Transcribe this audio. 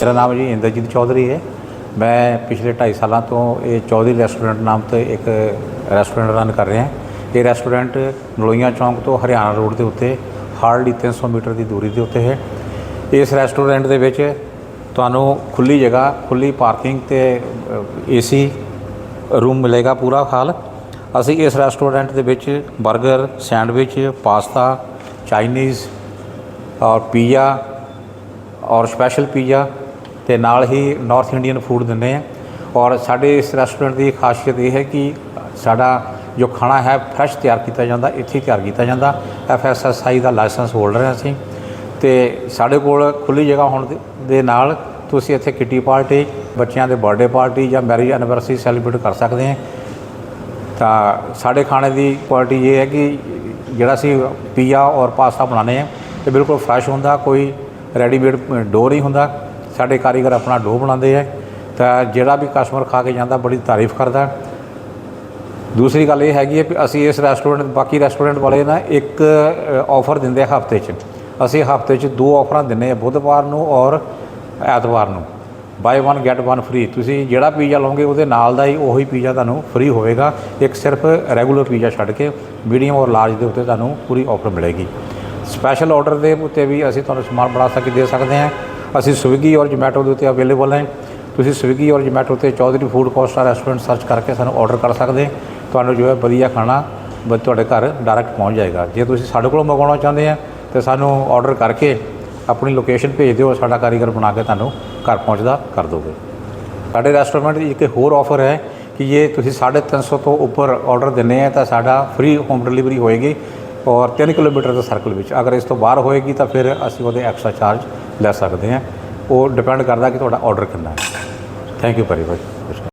ਮੇਰਾ ਨਾਮ ਜੀ ਇੰਦਰਜੀਤ ਚੌਧਰੀ ਹੈ। ਮੈਂ ਪਿਛਲੇ 2.5 ਸਾਲਾਂ ਤੋਂ ਇਹ ਚੌਧਰੀ ਰੈਸਟੋਰੈਂਟ ਨਾਮ ਤੋਂ ਇੱਕ ਰੈਸਟੋਰੈਂਟ ਰਨ ਕਰ ਰਿਹਾ। ਇਹ ਰੈਸਟੋਰੈਂਟ ਨਲੋਈਆਂ ਚੌਂਕ ਤੋਂ ਹਰਿਆਣਾ ਰੋਡ ਦੇ ਉੱਤੇ, ਹਾਰਡਲੀ 300 ਮੀਟਰ ਦੀ ਦੂਰੀ ਦੇ ਉੱਤੇ ਹੈ। ਇਸ ਰੈਸਟੋਰੈਂਟ ਦੇ ਵਿੱਚ ਤੁਹਾਨੂੰ ਖੁੱਲੀ ਜਗ੍ਹਾ, ਖੁੱਲੀ ਪਾਰਕਿੰਗ ਤੇ ਏਸੀ ਰੂਮ ਮਿਲੇਗਾ ਪੂਰਾ ਹਾਲ। ਅਸੀਂ ਇਸ ਰੈਸਟੋਰੈਂਟ ਦੇ ਵਿੱਚ 버ਗਰ ਸੈਂਡਵਿਚ, ਪਾਸਤਾ, ਚਾਈਨੀਜ਼ ਔਰ ਪੀਜ਼ਾ ਔਰ ਸਪੈਸ਼ਲ ਪੀਜ਼ਾ ਤੇ ਨਾਲ ਹੀ ਨਾਰਥ ਇੰਡੀਅਨ ਫੂਡ ਦਿੰਦੇ ਆ। ਔਰ ਸਾਡੇ ਇਸ ਰੈਸਟੋਰੈਂਟ ਦੀ ਖਾਸੀਅਤ ਇਹ ਹੈ ਕਿ ਸਾਡਾ ਜੋ ਖਾਣਾ ਹੈ ਫਰੈਸ਼ ਤਿਆਰ ਕੀਤਾ ਜਾਂਦਾ, ਇੱਥੇ ਤਿਆਰ ਕੀਤਾ ਜਾਂਦਾ। ਐਫਐਸਐਸਆਈ ਦਾ ਲਾਇਸੈਂਸ ਹੋਲਡਰ ਹਾਂ ਅਸੀਂ। ਤੇ ਸਾਡੇ ਕੋਲ ਖੁੱਲੀ ਜਗ੍ਹਾ ਹੋਣ ਦੇ- ਨਾਲ ਤੁਸੀਂ ਇੱਥੇ ਕਿੱਟੀ ਪਾਰਟੀ, ਬੱਚਿਆਂ ਦੇ ਬਰਥਡੇ ਪਾਰਟੀ ਜਾਂ ਮੈਰਿਜ ਐਨਵਰਸਰੀ ਸੈਲੀਬ੍ਰੇਟ ਕਰ ਸਕਦੇ ਹਾਂ ਤਾਂ ਸਾਡੇ ਖਾਣੇ ਦੀ ਕੁਆਲਿਟੀ ਇਹ ਹੈ ਕਿ ਜਿਹੜਾ ਅਸੀਂ ਪੀਜ਼ਾ ਔਰ ਪਾਸਤਾ ਬਣਾਉਂਦੇ ਹਾਂ ਇਹ ਬਿਲਕੁਲ ਫਰੈਸ਼ ਹੁੰਦਾ, ਕੋਈ ਰੈਡੀਮੇਡ ਡੋ ਨਹੀਂ ਹੁੰਦਾ। ਸਾਡੇ ਕਾਰੀਗਰ ਆਪਣਾ ਡੋਹ ਬਣਾਉਂਦੇ ਹੈ ਤਾਂ ਜਿਹੜਾ ਵੀ ਕਸਟਮਰ ਖਾ ਕੇ ਜਾਂਦਾ ਬੜੀ ਤਾਰੀਫ ਕਰਦਾ। ਦੂਸਰੀ ਗੱਲ ਇਹ ਹੈਗੀ ਹੈ ਕਿ ਅਸੀਂ ਇਸ ਰੈਸਟੋਰੈਂਟ ਬਾਕੀ ਰੈਸਟੋਰੈਂਟ ਵਾਲੇ ਨਾ ਇੱਕ ਆਫਰ ਦਿੰਦੇ ਆ ਹਫ਼ਤੇ 'ਚ। ਅਸੀਂ ਹਫ਼ਤੇ 'ਚ ਦੋ ਆਫਰਾਂ ਦਿੰਨੇ ਆ ਬੁੱਧਵਾਰ ਨੂੰ ਔਰ ਐਤਵਾਰ ਨੂੰ। ਬਾਈ 1 ਗੈਟ 1 ਫ੍ਰੀ ਤੁਸੀਂ ਜਿਹੜਾ ਪੀਜ਼ਾ ਲਓਗੇ ਉਹਦੇ ਨਾਲ ਦਾ ਹੀ ਉਹੀ ਪੀਜ਼ਾ ਤੁਹਾਨੂੰ ਫ੍ਰੀ ਹੋਵੇਗਾ। ਇੱਕ ਸਿਰਫ ਰੈਗੂਲਰ ਪੀਜ਼ਾ ਛੱਡ ਕੇ ਮੀਡੀਅਮ ਔਰ ਲਾਰਜ ਦੇ ਉੱਤੇ ਤੁਹਾਨੂੰ ਪੂਰੀ ਆਫਰ ਮਿਲੇਗੀ। ਸਪੈਸ਼ਲ ਆਰਡਰ ਦੇ ਉੱਤੇ ਵੀ ਅਸੀਂ ਤੁਹਾਨੂੰ ਸਮਾਨ ਬਣਾ ਸਕੇ, ਦੇ ਸਕਦੇ ਹਾਂ। ਅਸੀਂ ਸਵਿਗੀ ਔਰ ਜੋਮੈਟੋ ਦੇ ਉੱਤੇ ਅਵੇਲੇਬਲ ਹੈ। ਤੁਸੀਂ ਸਵਿਗੀ ਔਰ ਜੋਮੈਟੋ ਤੇ Chaudhary food Costa restaurant search ਕਰਕੇ ਸਾਨੂੰ ਆਰਡਰ ਕਰ ਸਕਦੇ। ਤੁਹਾਨੂੰ ਜੋ ਹੈ ਵਧੀਆ ਖਾਣਾ ਬ- ਤੁਹਾਡੇ ਘਰ ਡਾਇਰੈਕਟ ਪਹੁੰਚ ਜਾਏਗਾ। ਜੇ ਤੁਸੀਂ ਸਾਡੇ ਕੋਲੋਂ ਮੰਗਵਾਉਣਾ ਚਾਹੁੰਦੇ ਆ, ਤੇ ਸਾਨੂੰ ਆਰਡਰ ਕਰਕੇ ਆਪਣੀ ਲੋਕੇਸ਼ਨ ਭੇਜ ਦਿਓ, ਸਾਡਾ ਕਾਰੀਗਰ ਬਣਾ ਕੇ ਤੁਹਾਨੂੰ ਘਰ ਪਹੁੰਚਦਾ ਕਰ ਦੋਗੇ। ਸਾਡੇ ਰੈਸਟੋਰੈਂਟ ਦੀ ਇੱਕ ਹੋਰ ਆਫਰ ਹੈ ਕਿ ਜੇ ਤੁਸੀਂ 350 ਤੋਂ ਉੱਪਰ ਆਰਡਰ ਦਿੰਨੇ ਆ, ਤਾਂ ਸਾਡਾ ਫ੍ਰੀ ਹੋਮ ਡਿਲੀਵਰੀ ਹੋਏਗੀ ਔਰ 3 ਕਿਲੋਮੀਟਰ ਦੇ ਸਰਕਲ ਵਿੱਚ। ਅਗਰ ਇਸ ਤੋਂ ਬਾਹਰ ਹੋਏਗੀ, ਤਾਂ ਫਿਰ ਅਸੀਂ ਉਹਦੇ ਐਕਸਟਰਾ ਚਾਰਜ ਲੈ ਸਕਦੇ ਹਾਂ। ਉਹ ਡਿਪੈਂਡ ਕਰਦਾ ਕਿ ਤੁਹਾਡਾ ਆਰਡਰ ਕਿੰਨਾ ਹੈ। Thank you very much